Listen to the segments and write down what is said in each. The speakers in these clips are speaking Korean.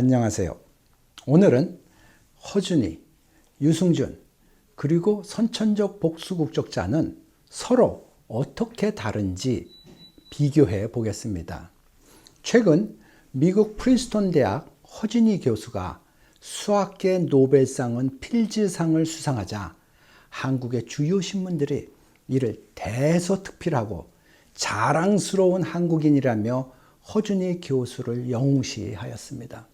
안녕하세요. 오늘은 허준이, 유승준, 그리고 선천적 복수국적자는 서로 어떻게 다른지 비교해 보겠습니다. 최근 미국 프린스턴 대학 허준이 교수가 수학계 노벨상은 필즈상을 수상하자 한국의 주요 신문들이 이를 대서특필하고 자랑스러운 한국인이라며 허준이 교수를 영웅시하였습니다.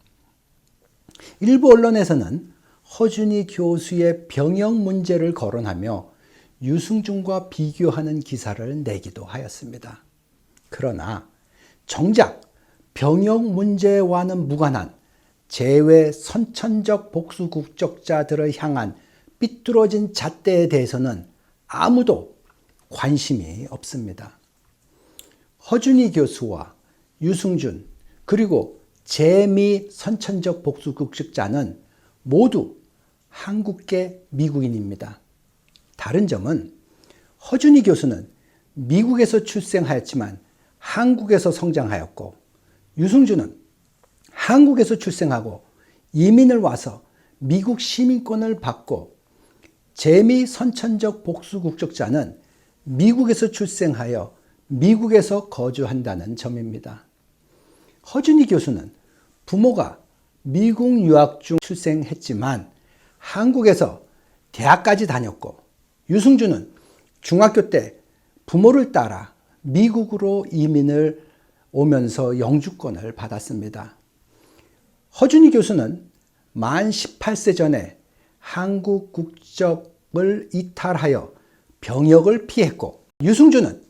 일부 언론에서는 허준이 교수의 병역 문제를 거론하며 유승준과 비교하는 기사를 내기도 하였습니다. 그러나 정작 병역 문제와는 무관한 재외 선천적 복수 국적자들을 향한 삐뚤어진 잣대에 대해서는 아무도 관심이 없습니다. 허준이 교수와 유승준 그리고 재미 선천적 복수 국적자는 모두 한국계 미국인입니다. 다른 점은 허준이 교수는 미국에서 출생하였지만 한국에서 성장하였고 유승준은 한국에서 출생하고 이민을 와서 미국 시민권을 받고 재미 선천적 복수 국적자는 미국에서 출생하여 미국에서 거주한다는 점입니다. 허준이 교수는 부모가 미국 유학 중 출생했지만 한국에서 대학까지 다녔고 유승준은 중학교 때 부모를 따라 미국으로 이민을 오면서 영주권을 받았습니다. 허준이 교수는 만 18세 전에 한국 국적을 이탈하여 병역을 피했고 유승준은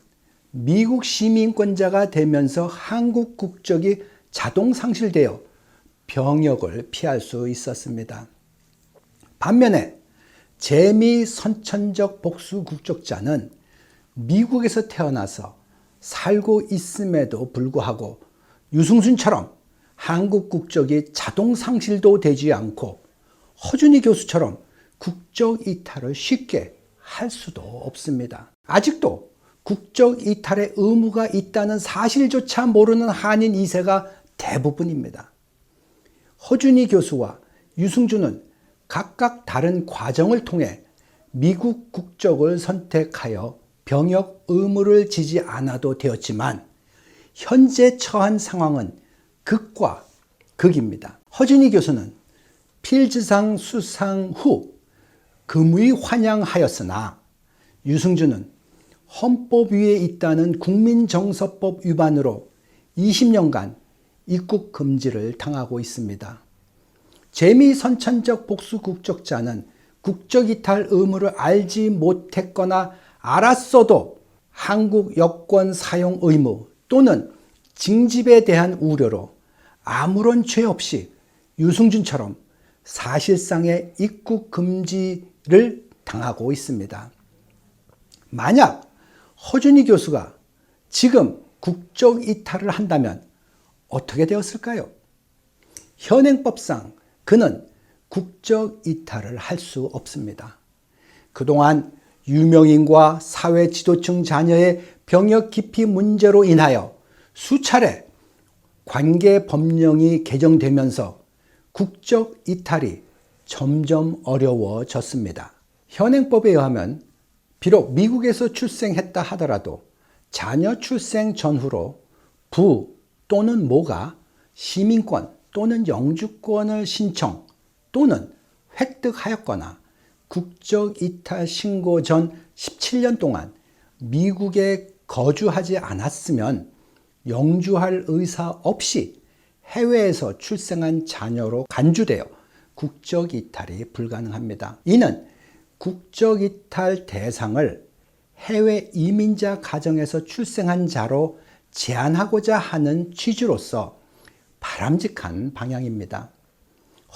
미국 시민권자가 되면서 한국 국적이 자동 상실되어 병역을 피할 수 있었습니다. 반면에 재미 선천적 복수 국적자는 미국에서 태어나서 살고 있음에도 불구하고 유승순처럼 한국 국적이 자동 상실도 되지 않고 허준이 교수처럼 국적 이탈을 쉽게 할 수도 없습니다. 아직도 국적 이탈의 의무가 있다는 사실조차 모르는 한인 2세가 대부분입니다. 허준이 교수와 유승준은 각각 다른 과정을 통해 미국 국적을 선택하여 병역 의무를 지지 않아도 되었지만 현재 처한 상황은 극과 극입니다. 허준이 교수는 필즈상 수상 후 금의 환영하였으나 유승준은 헌법 위에 있다는 국민정서법 위반으로 20년간 입국 금지를 당하고 있습니다. 재미 선천적 복수 국적자는 국적 이탈 의무를 알지 못했거나 알았어도 한국 여권 사용 의무 또는 징집에 대한 우려로 아무런 죄 없이 유승준처럼 사실상의 입국 금지를 당하고 있습니다. 만약 허준이 교수가 지금 국적 이탈을 한다면 어떻게 되었을까요? 현행법상 그는 국적 이탈을 할 수 없습니다. 그동안 유명인과 사회 지도층 자녀의 병역 기피 문제로 인하여 수차례 관계 법령이 개정되면서 국적 이탈이 점점 어려워졌습니다. 현행법에 의하면 비록 미국에서 출생했다 하더라도 자녀 출생 전후로 부 또는 모가 시민권 또는 영주권을 신청 또는 획득하였거나 국적 이탈 신고 전 17년 동안 미국에 거주하지 않았으면 영주할 의사 없이 해외에서 출생한 자녀로 간주되어 국적 이탈이 불가능합니다. 이는 국적 이탈 대상을 해외 이민자 가정에서 출생한 자로 제한하고자 하는 취지로서 바람직한 방향입니다.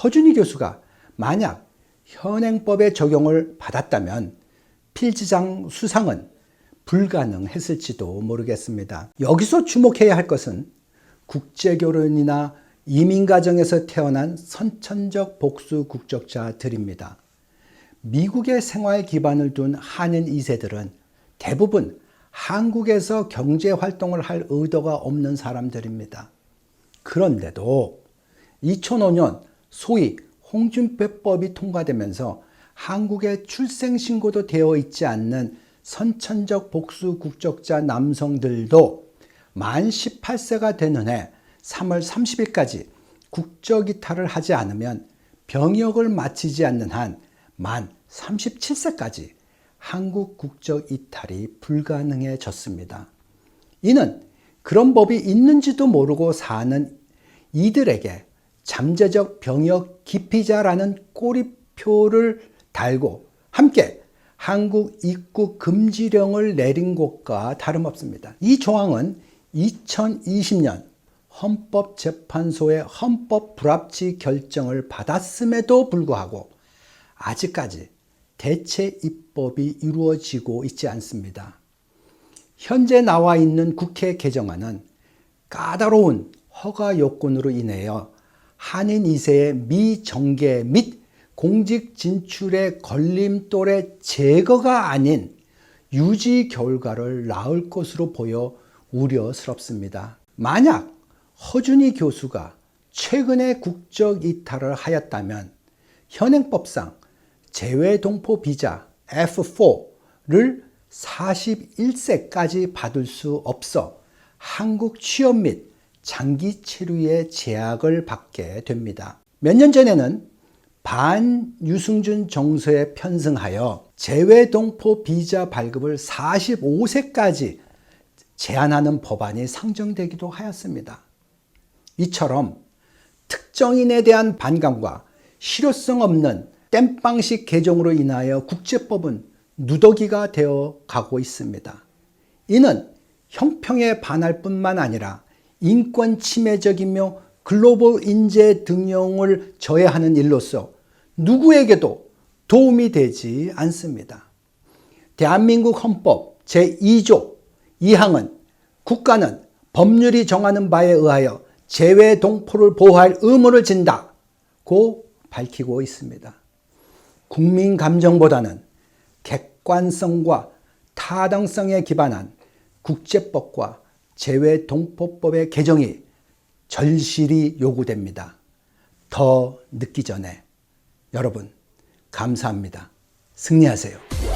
허준희 교수가 만약 현행법의 적용을 받았다면 필지장 수상은 불가능했을지도 모르겠습니다. 여기서 주목해야 할 것은 국제결혼이나 이민가정에서 태어난 선천적 복수 국적자들입니다. 미국의 생활 기반을 둔 한인 2세들은 대부분 한국에서 경제 활동을 할 의도가 없는 사람들입니다. 그런데도 2005년 소위 홍준표법이 통과되면서 한국에 출생신고도 되어 있지 않는 선천적 복수 국적자 남성들도 만 18세가 되는 해 3월 30일까지 국적 이탈을 하지 않으면 병역을 마치지 않는 한 만 37세까지 한국 국적 이탈이 불가능해졌습니다. 이는 그런 법이 있는지도 모르고 사는 이들에게 잠재적 병역 기피자라는 꼬리표를 달고 함께 한국 입국 금지령을 내린 것과 다름없습니다. 이 조항은 2020년 헌법재판소의 헌법 불합치 결정을 받았음에도 불구하고 아직까지 대체 입법이 이루어지고 있지 않습니다. 현재 나와 있는 국회 개정안은 까다로운 허가 요건으로 인하여 한인 2세의 미정계 및 공직 진출의 걸림돌의 제거가 아닌 유지 결과를 낳을 것으로 보여 우려스럽습니다. 만약 허준희 교수가 최근에 국적 이탈을 하였다면 현행법상 재외 동포 비자 F4를 41세까지 받을 수 없어 한국 취업 및 장기 체류의 제약을 받게 됩니다. 몇 년 전에는 반 유승준 정서에 편승하여 재외 동포 비자 발급을 45세까지 제한하는 법안이 상정되기도 하였습니다. 이처럼 특정인에 대한 반감과 실효성 없는 땜빵식 개정으로 인하여 국제법은 누더기가 되어 가고 있습니다. 이는 형평에 반할 뿐만 아니라 인권 침해적이며 글로벌 인재 등용을 저해하는 일로서 누구에게도 도움이 되지 않습니다. 대한민국 헌법 제2조 2항은 국가는 법률이 정하는 바에 의하여 재외 동포를 보호할 의무를 진다고 밝히고 있습니다. 국민 감정보다는 객관성과 타당성에 기반한 국제법과 재외 동포법의 개정이 절실히 요구됩니다. 더 늦기 전에 여러분 감사합니다. 승리하세요.